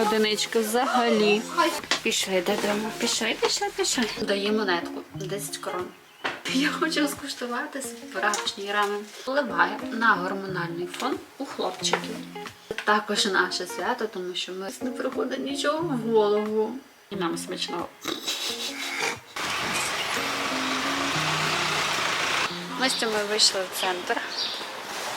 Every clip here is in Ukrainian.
немає одинички взагалі. Пішли додому, пішли, пішли, пішли. Дає монетку 10 крон. Я хочу скуштувати справжній рамен. Впливає на гормональний фон у хлопчиків. Також наше свято, тому що ми не приходить нічого в голову. І нам смачного. Ми з вийшли в центр.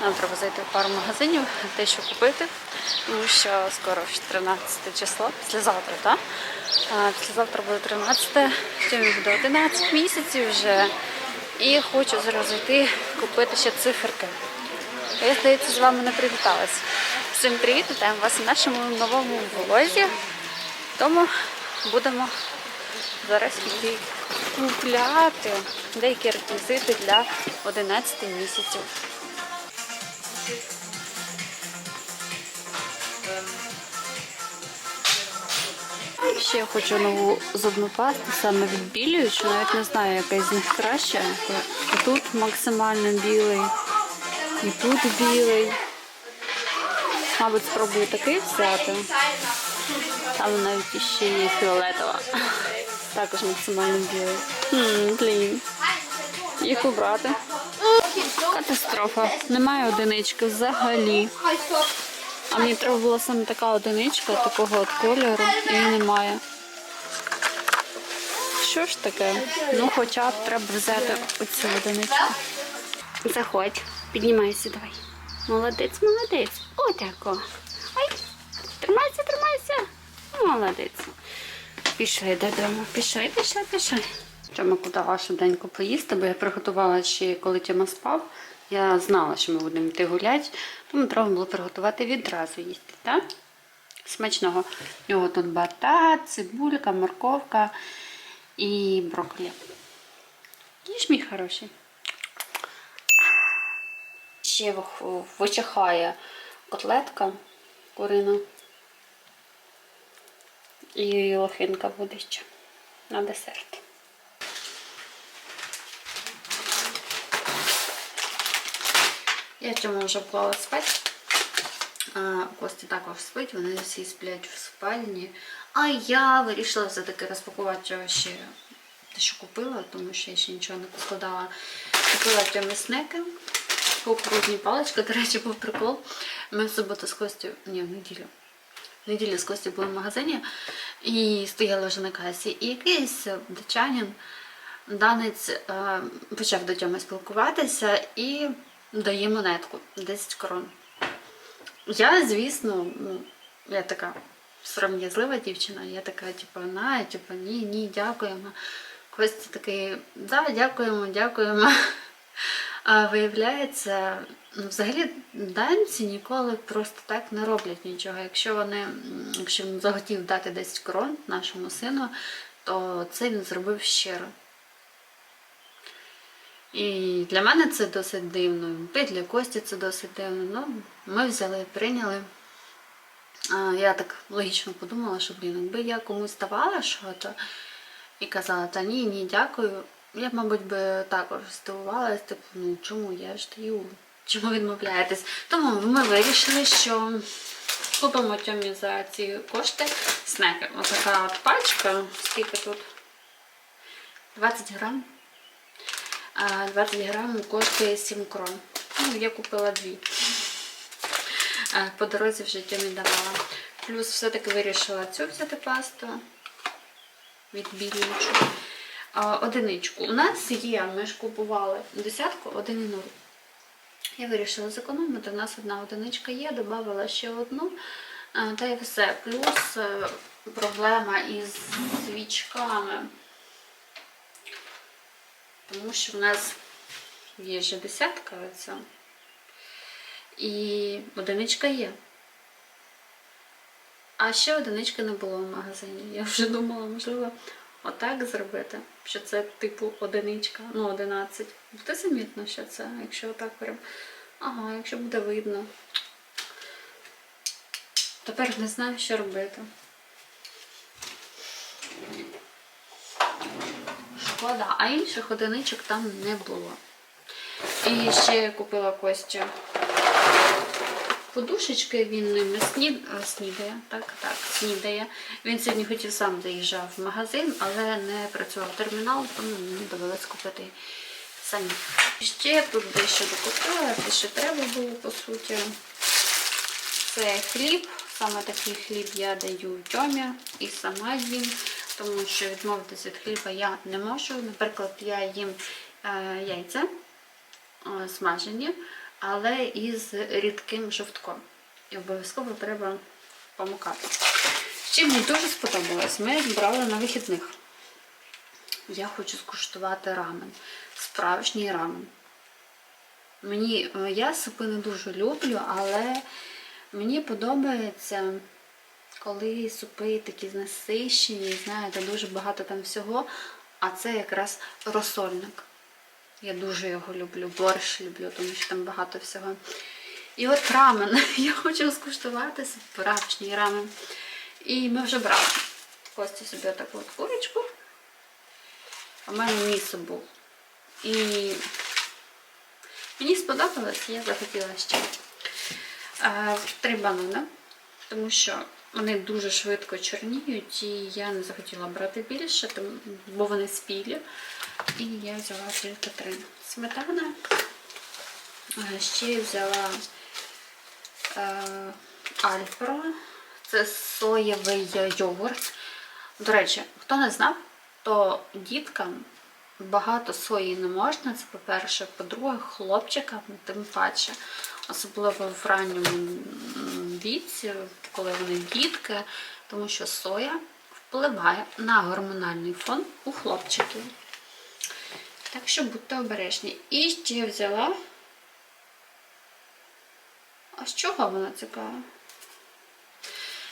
Нам треба зайти в пару магазинів, те, що купити, тому що скоро 13 число, післязавтра, так? А, Післязавтра буде 13, ще буде 11 місяців вже. І хочу зараз зайти купити ще циферки. Я, здається, з вами не привіталась. Всім привіт, вітаємо вас у нашому новому влозі. Тому будемо зараз йти купляти деякі реквізити для 11 місяців. Ще я хочу нову зубну пасту, саме відбілюючу, навіть не знаю, яка з них краща. Тут максимально білий, і тут білий. Мабуть, спробую такий взяти. Там навіть іще є фіолетова. Також максимально білий. Блін. Їх убрати. Катастрофа. Немає одинички взагалі. А мені треба була саме така одиничка, такого от кольору, її немає. Що ж таке? Ну, хоча б треба взяти оцю одиничку. Заходь, піднімайся, давай. Молодець, молодець. Отако. Ай, тримайся, тримайся. Молодець. Пішли додому, пішли, пішли, пішли. Ми куди швиденько поїсти, бо я приготувала ще коли Тіма спав. Я знала, що ми будемо йти гуляти, тому треба було приготувати відразу їсти. так? Смачного. У нього тут батат, цибулька, морковка і брокколі. Їж мій хороший. Ще вичахає котлетка курина. І лохинка буде ще на десерт. Я чому вже вклала спати. А, Костя також спить, вони всі сплять в спальні. А я вирішила все-таки розпакувати ще те, що купила, тому що я ще нічого не покладала. Купила тьомі снеки, кукурудні палички, до речі, був прикол. Ми в суботу з Костю, ні, в неділю. В неділю з Костю були в магазині і стояли вже на касі. І якийсь дачанин, данець е, почав до Тьоми спілкуватися і дає монетку 10 крон. Я, звісно, ну, я така сором'язлива дівчина, я така, типу, на, типу, ні, ні, дякуємо. Костя такий, да, дякуємо, дякуємо. А виявляється, ну, взагалі данці ніколи просто так не роблять нічого. Якщо вони, якщо він захотів дати 10 крон нашому сину, то це він зробив щиро. І для мене це досить дивно. І для Кості це досить дивно. Ну, ми взяли, прийняли. А, я так логічно подумала, що, блін, якби я комусь давала щось і казала, та ні, ні, дякую. Я б, мабуть, би також здивувалась, типу, ну чому я ж даю? Чому відмовляєтесь? Тому ми вирішили, що купимо тьомі за ці кошти снеки. Ось така от пачка, скільки тут? 20 грам. А 20 грам коштує 7 крон. Ну, я купила дві. По дорозі вже тьомі давала. Плюс все-таки вирішила цю взяти пасту відбілюючу. А, Одиничку. У нас є, ми ж купували десятку, один і нуль. Я вирішила зекономити. У нас одна одиничка є, додала ще одну. Та й все. Плюс е, проблема із свічками. Тому що в нас є вже десятка оця. І одиничка є. А ще одинички не було в магазині. Я вже думала, можливо, отак зробити, що це типу одиничка, ну 11. Буде замітно, що це, якщо отак прям. Ага, якщо буде видно. Тепер не знаю, що робити. Шкода, а інших одиничок там не було. І ще я купила Костю подушечки, він ними сні... е, снідає. Так, так, снідає. Він сьогодні хотів сам заїжджав в магазин, але не працював термінал, тому мені довелось купити самі. Ще тут дещо докупила, те, що треба було по суті. Це хліб. Саме такий хліб я даю Тьомі і сама їм, тому що відмовитися від хліба я не можу. Наприклад, я їм е, яйця смажені, але із рідким жовтком. І обов'язково треба помукати. Ще мені дуже сподобалось. Ми брали на вихідних. Я хочу скуштувати рамен. Справжній рамен. Мені е, я супи не дуже люблю, але мені подобається, коли супи такі насищені, знаєте, дуже багато там всього, а це якраз розсольник. Я дуже його люблю, борщ люблю, тому що там багато всього. І от рамен. Я хочу скуштувати справжній рамен. І ми вже брали. Костя собі таку от курочку. А в мене місо був. І мені сподобалось, я захотіла ще Е, три банани, тому що вони дуже швидко чорніють, і я не захотіла брати більше, бо вони спілі. І я взяла тільки три. Сметана. Е, Ще взяла е, альпро. Це соєвий йогурт. До речі, хто не знав, то діткам багато сої не можна. Це по-перше, по-друге, хлопчикам тим паче. Особливо в ранньому віці, коли вони дітки, тому що соя впливає на гормональний фон у хлопчиків. Так що будьте обережні. І ще взяла. А з чого вона цікава?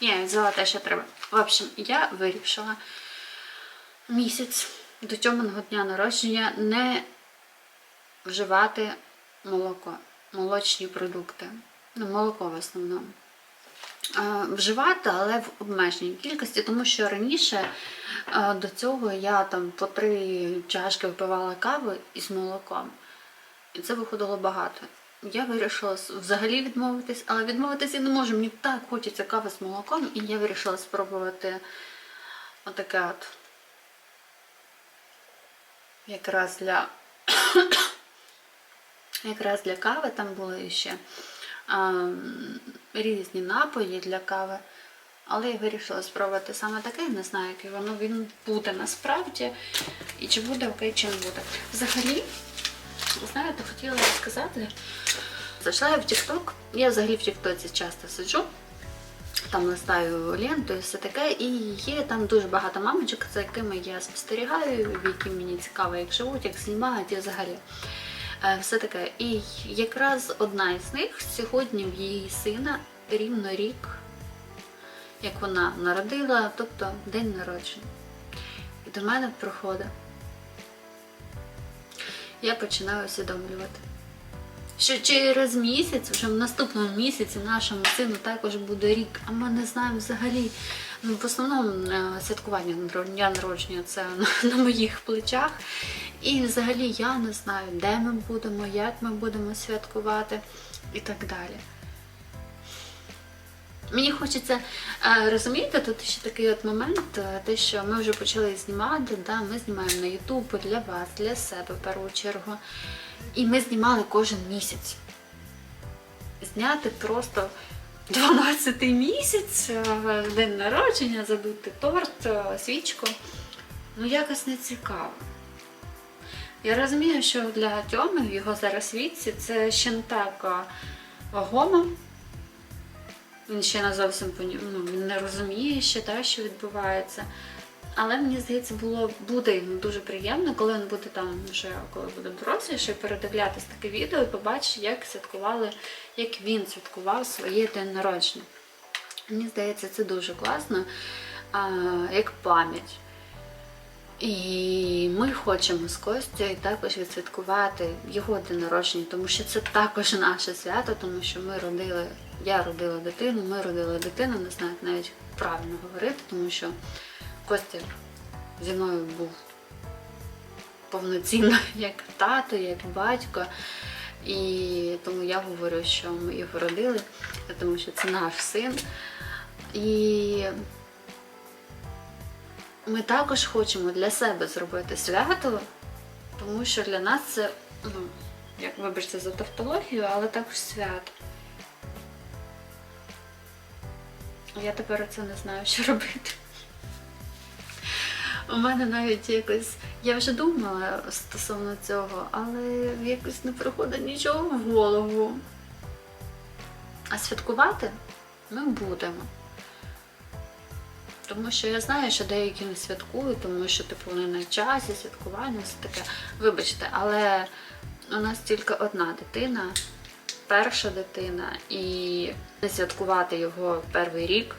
Ні, я взяла те, що треба. В общем, я вирішила місяць до тьоминого дня народження не вживати молоко, молочні продукти. Ну, молоко в основному. Е, Вживати, але в обмеженій кількості, тому що раніше е, до цього я там по три чашки випивала кави із молоком. І це виходило багато. Я вирішила взагалі відмовитись, але відмовитись я не можу. Мені так хочеться кави з молоком, і я вирішила спробувати отаке от. Якраз для якраз для кави там були ще а, різні напої для кави. Але я вирішила спробувати саме таке, не знаю, який воно він буде насправді. І чи буде окей, чи не буде. Взагалі, знаєте, хотіла розказати. Зайшла я в TikTok. Я взагалі в TikTok часто сиджу. Там листаю ленту і все таке. І є там дуже багато мамочок, за якими я спостерігаю, які мені цікаво, як живуть, як знімають і взагалі. Е, Все таке. І якраз одна із них сьогодні в її сина рівно рік, як вона народила, тобто день народження. І до мене приходить. Я починаю усвідомлювати. Що через місяць, вже в наступному місяці нашому сину також буде рік, а ми не знаємо взагалі. Ну, в основному е, святкування дня народження це на моїх плечах. І взагалі я не знаю, де ми будемо, як ми будемо святкувати і так далі. Мені хочеться е, розумієте, тут ще такий от момент, е, те, що ми вже почали знімати, да, ми знімаємо на YouTube для вас, для себе в першу чергу. І ми знімали кожен місяць. Зняти просто 12 місяць, е, день народження, забити торт, свічку. Ну, якось не цікаво. Я розумію, що для Тьоми в його зараз віці це ще не так вагомо. Він ще не зовсім ну, не розуміє ще те, що відбувається. Але мені здається, було буде йому дуже приємно, коли він буде там вже коли буде доросліше, передивлятись таке відео і побачить, як святкували, як він святкував своє день народження. Мені здається, це дуже класно, а, як пам'ять. І ми хочемо з Костю також відсвяткувати його день народження, тому що це також наше свято, тому що ми родили, я родила дитину, ми родили дитину, не знаю навіть правильно говорити, тому що Костя зі мною був повноцінно як тато, як батько. І тому я говорю, що ми його родили, тому що це наш син. І ми також хочемо для себе зробити свято, тому що для нас це, ну, як вибачте за тавтологію, але також свято. Я тепер це не знаю, що робити. У мене навіть якось. Я вже думала стосовно цього, але якось не приходить нічого в голову. А святкувати ми будемо. Тому що я знаю, що деякі не святкують, тому що типу вони на часі, святкування, все таке. Вибачте, але у нас тільки одна дитина, перша дитина, і не святкувати його перший рік.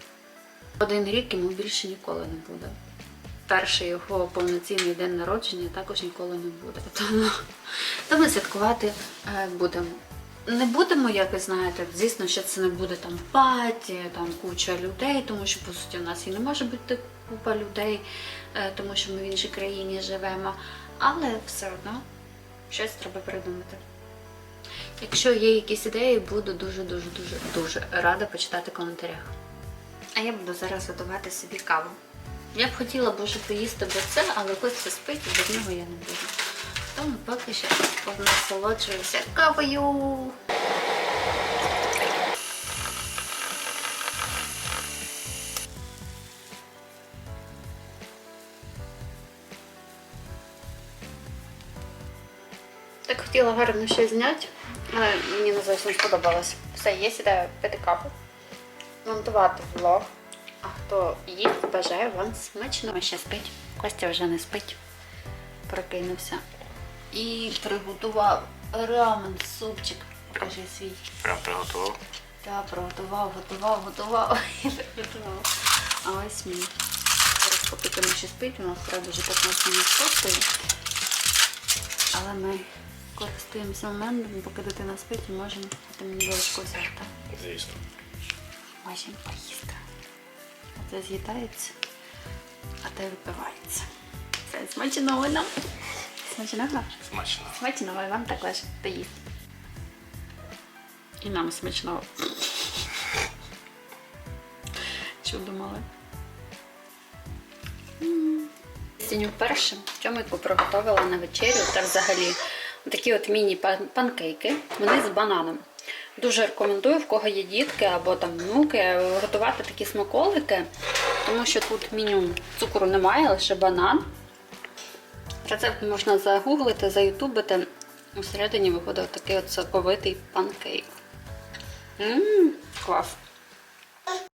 Один рік йому більше ніколи не буде. Перший його повноцінний день народження також ніколи не буде. Тому, тому святкувати е, будемо. Не будемо, як ви знаєте, звісно, що це не буде там паті, там куча людей, тому що по суті у нас і не може бути купа людей, е, тому що ми в іншій країні живемо. Але все одно щось треба придумати. Якщо є якісь ідеї, буду дуже дуже рада почитати в коментарях. А я буду зараз готувати собі каву. Я б хотіла б поїсти без це, але Костя спить і без нього я не буду. Тому поки що насолоджуюся кавою. Так хотіла гарно щось зняти, але мені не зовсім сподобалось. Все, я сідаю пити каву, монтувати влог. А хто їсть, бажаю вам смачного. Ще спить. Костя вже не спить. Прокинувся. І приготував рамен, супчик. Покажи свій. Прям приготував. Та приготував, готував, готував і приготував. А ось мій. Зараз поки тому ще спить, у нас правда вже 15 минут шостої. Але ми користуємося моментом, поки дитина спить і можемо дати мені величку взяти. Звісно. Можемо поїсти. А це з'їдається, а те випивається. Це смачного нам. Смачного? Смачно. Смачного і вам також поїсти. І нам смачного. Що думали? Сьогодні вперше чомику приготувала на вечерю та взагалі такі от міні-панкейки. Вони з бананом. Дуже рекомендую, в кого є дітки або там внуки, готувати такі смаколики, тому що тут меню цукру немає, лише банан. Рецепт можна загуглити, заютубити. Усередині виходить такий от соковитий панкейк. Ммм, клас.